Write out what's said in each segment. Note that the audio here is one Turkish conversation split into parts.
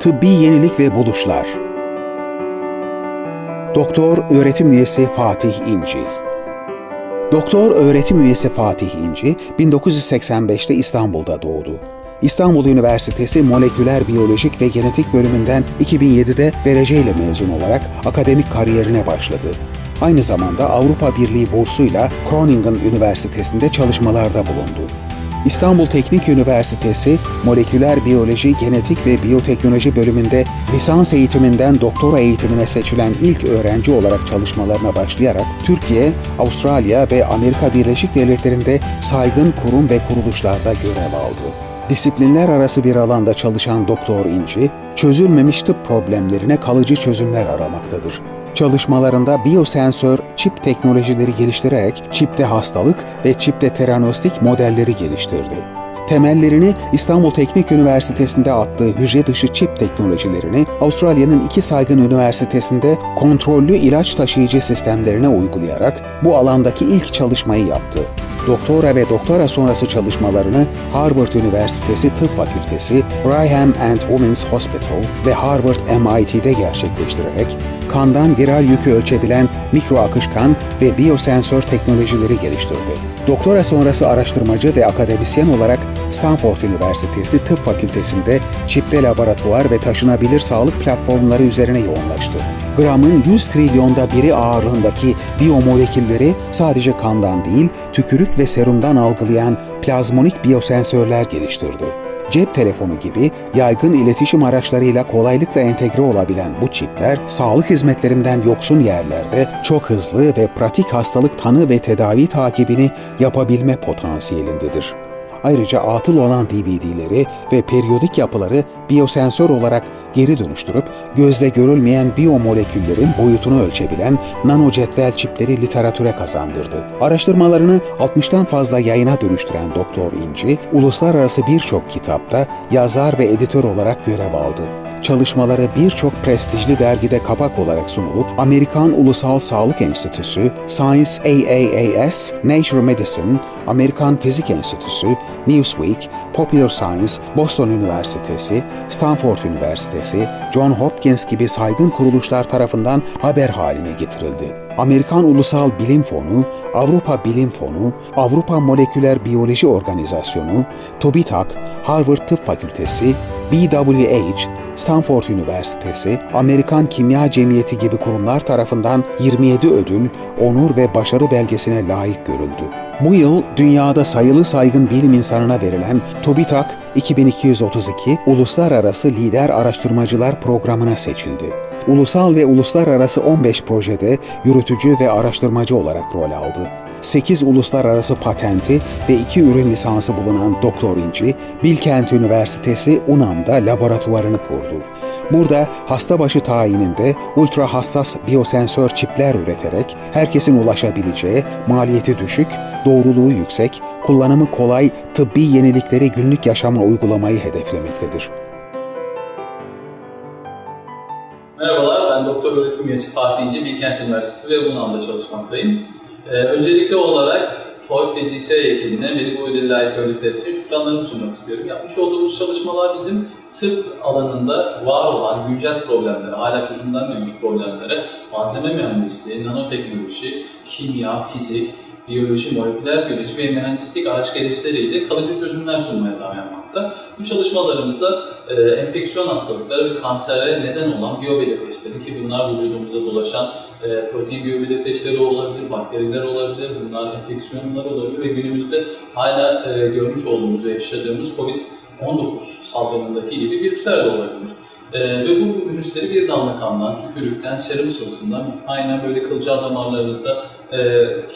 Tıbbi yenilik ve buluşlar. Doktor öğretim üyesi Fatih İnci. Doktor öğretim üyesi Fatih İnci 1985'te İstanbul'da doğdu. İstanbul Üniversitesi Moleküler Biyolojik ve Genetik bölümünden 2007'de dereceyle mezun olarak akademik kariyerine başladı. Aynı zamanda Avrupa Birliği bursuyla Groningen Üniversitesi'nde çalışmalarda bulundu. İstanbul Teknik Üniversitesi Moleküler Biyoloji, Genetik ve Biyoteknoloji bölümünde lisans eğitiminden doktora eğitimine seçilen ilk öğrenci olarak çalışmalarına başlayarak Türkiye, Avustralya ve Amerika Birleşik Devletleri'nde saygın kurum ve kuruluşlarda görev aldı. Disiplinler arası bir alanda çalışan Doktor İnci, çözülmemiş tıp problemlerine kalıcı çözümler aramaktadır. Çalışmalarında biyosensör çip teknolojileri geliştirerek çipte hastalık ve çipte teranostik modelleri geliştirdi. Temellerini İstanbul Teknik Üniversitesi'nde attığı hücre dışı çip teknolojilerini Avustralya'nın iki saygın üniversitesinde kontrollü ilaç taşıyıcı sistemlerine uygulayarak bu alandaki ilk çalışmayı yaptı. Doktora ve doktora sonrası çalışmalarını Harvard Üniversitesi Tıp Fakültesi, Brigham and Women's Hospital ve Harvard MIT'de gerçekleştirerek kandan viral yükü ölçebilen mikro akışkan ve biyosensör teknolojileri geliştirdi. Doktora sonrası araştırmacı ve akademisyen olarak Stanford Üniversitesi Tıp Fakültesi'nde çipte laboratuvar ve taşınabilir sağlık platformları üzerine yoğunlaştı. Gram'ın 100 trilyonda biri ağırlığındaki biyomolekülleri sadece kandan değil, tükürük ve serumdan algılayan plazmonik biyosensörler geliştirdi. Cep telefonu gibi yaygın iletişim araçlarıyla kolaylıkla entegre olabilen bu çipler, sağlık hizmetlerinden yoksun yerlerde çok hızlı ve pratik hastalık tanı ve tedavi takibini yapabilme potansiyelindedir. Ayrıca atıl olan DVD'leri ve periyodik yapıları biyosensör olarak geri dönüştürüp gözle görülmeyen biyomoleküllerin boyutunu ölçebilen nano cetvel çipleri literatüre kazandırdı. Araştırmalarını 60'tan fazla yayına dönüştüren Doktor İnci, uluslararası birçok kitapta yazar ve editör olarak görev aldı. Çalışmaları birçok prestijli dergide kapak olarak sunulup Amerikan Ulusal Sağlık Enstitüsü, Science AAAS, Nature Medicine, Amerikan Fizik Enstitüsü, Newsweek, Popular Science, Boston Üniversitesi, Stanford Üniversitesi, John Hopkins gibi saygın kuruluşlar tarafından haber haline getirildi. Amerikan Ulusal Bilim Fonu, Avrupa Bilim Fonu, Avrupa Moleküler Biyoloji Organizasyonu, TÜBİTAK, Harvard Tıp Fakültesi, BWH, Stanford Üniversitesi, Amerikan Kimya Cemiyeti gibi kurumlar tarafından 27 ödül, onur ve başarı belgesine layık görüldü. Bu yıl dünyada sayılı saygın bilim insanına verilen TÜBİTAK 2232 Uluslararası Lider Araştırmacılar Programı'na seçildi. Ulusal ve uluslararası 15 projede yürütücü ve araştırmacı olarak rol aldı. 8 uluslararası patenti ve 2 ürün lisansı bulunan Doktor İnci, Bilkent Üniversitesi UNAM'da laboratuvarını kurdu. Burada hasta başı tayininde ultra hassas biyosensör çipler üreterek herkesin ulaşabileceği, maliyeti düşük, doğruluğu yüksek, kullanımı kolay tıbbi yenilikleri günlük yaşama uygulamayı hedeflemektedir. Merhabalar, ben doktor öğretim üyesi Fatih İnce, Bilkent Üniversitesi ve UNAM'da çalışmaktayım. Ee, öncelikli olarak TOEFL ve GSE ekibine beni bu ödülle layık gördükleri için şükranlarımı sunmak istiyorum. Yapmış olduğumuz çalışmalar bizim tıp alanında var olan güncel problemlere, hala çözümlenmemiş problemlere, malzeme mühendisliği, nanoteknoloji, kimya, fizik, biyoloji, moleküler biyoloji ve mühendislik araç gereçleriyle kalıcı çözümler sunmaya dayanmakta. Bu çalışmalarımızda e, enfeksiyon hastalıkları ve kansere neden olan biyobelirteçleri ki bunlar vücudumuzda dolaşan e, protein biyobelirteçleri olabilir, bakteriler olabilir, bunlar enfeksiyonlar olabilir ve günümüzde hala e, görmüş olduğumuz ve yaşadığımız COVID-19 salgınındaki gibi virüsler de olabilir. Ee, ve bu virüsleri bir damla kandan, tükürükten, serum sıvısından, aynen böyle kılcal damarlarımızda e,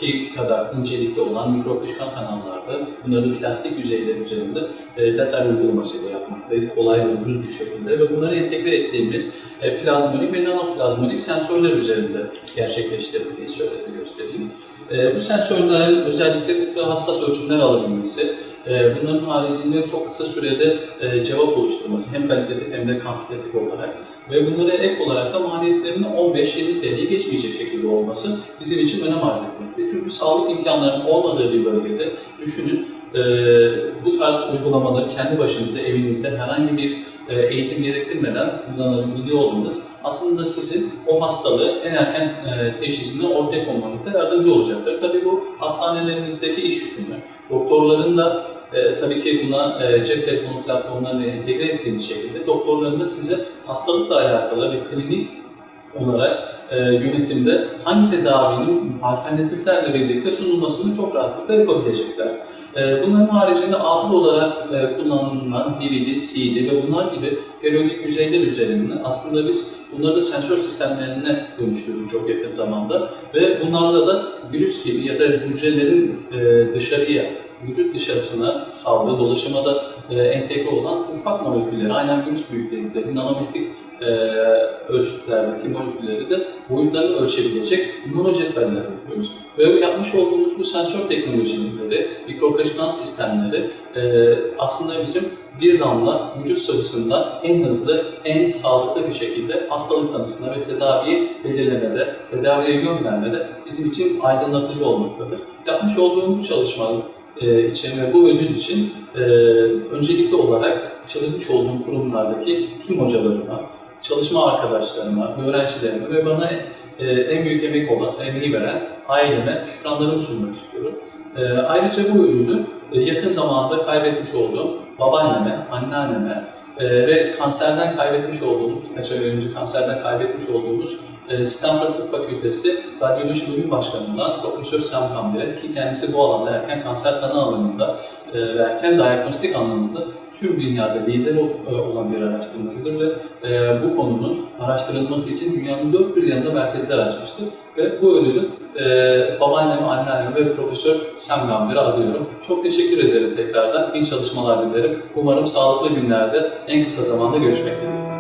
ki kadar incelikte olan mikro akışkan kanallarda bunları plastik yüzeyler üzerinde e, lazer uygulamasıyla yapmaktayız. Kolay ve ucuz bir şekilde ve bunları entegre ettiğimiz e, plazmonik ve nanoplazmonik sensörler üzerinde gerçekleştirdiğimiz şöyle bir göstereyim. E, bu sensörlerin özellikle hassas ölçümler alabilmesi, e, bunların haricinde çok kısa sürede e, cevap oluşturması hem kalitatif hem de kantitatif olarak ve bunlara ek olarak da maliyetlerinin 15-20 TL'yi geçmeyecek şekilde olması bizim için önem arz etmekte. Çünkü sağlık imkanlarının olmadığı bir bölgede düşünün e, bu tarz uygulamaları kendi başınıza evinizde herhangi bir e, eğitim gerektirmeden kullanabiliyor olmanız aslında sizin o hastalığı en erken e, teşhisine ortaya konmanızda yardımcı olacaktır. Tabii bu hastanelerimizdeki iş yükümü. Doktorların da e, tabii ki buna e, cep telefonu platformlarına entegre ettiğimiz şekilde doktorların da size hastalıkla alakalı ve klinik olarak e, yönetimde hangi tedavinin alternatiflerle birlikte sunulmasını çok rahatlıkla yapabilecekler. E, bunların haricinde atıl olarak e, kullanılan DVD, CD ve bunlar gibi periyodik yüzeyler üzerinden aslında biz bunları da sensör sistemlerine dönüştürdük çok yakın zamanda ve bunlarla da virüs gibi ya da hücrelerin e, dışarıya, vücut dışarısına saldığı dolaşımada e, entegre olan ufak molekülleri, aynen virüs büyüklüğünde, nanometrik e, ölçütlerdeki molekülleri de boyutlarını ölçebilecek nanocetveller yapıyoruz. Ve bu yapmış olduğumuz bu sensör teknolojileri, mikrokaşınan sistemleri e, aslında bizim bir damla vücut sıvısından en hızlı, en sağlıklı bir şekilde hastalık tanısına ve tedaviyi belirlemede, tedaviye yön vermede bizim için aydınlatıcı olmaktadır. Yapmış olduğum bu çalışma e, için ve bu ödül için e, öncelikli olarak çalışmış olduğum kurumlardaki tüm hocalarıma, çalışma arkadaşlarıma, öğrencilerime ve bana e, en büyük emek olan, emeği veren aileme şükranlarımı sunmak istiyorum. E, ayrıca bu ödülü e, yakın zamanda kaybetmiş olduğum babaanneme, anneanneme e, ve kanserden kaybetmiş olduğumuz, birkaç ay önce kanserden kaybetmiş olduğumuz Stanford Tıp Fakültesi Radyoloji Bölüm Başkanı'ndan Profesör Sam Campbell'e ki kendisi bu alanda erken kanser tanı alanında e, ve erken diagnostik anlamında tüm dünyada lider e, olan bir araştırmacıdır ve e, bu konunun araştırılması için dünyanın dört bir yanında merkezler açmıştır. Ve bu ödülü e, babaanneme, anneanneme ve Profesör Sam Campbell'e adıyorum. Çok teşekkür ederim tekrardan. İyi çalışmalar dilerim. Umarım sağlıklı günlerde en kısa zamanda görüşmek dileğiyle.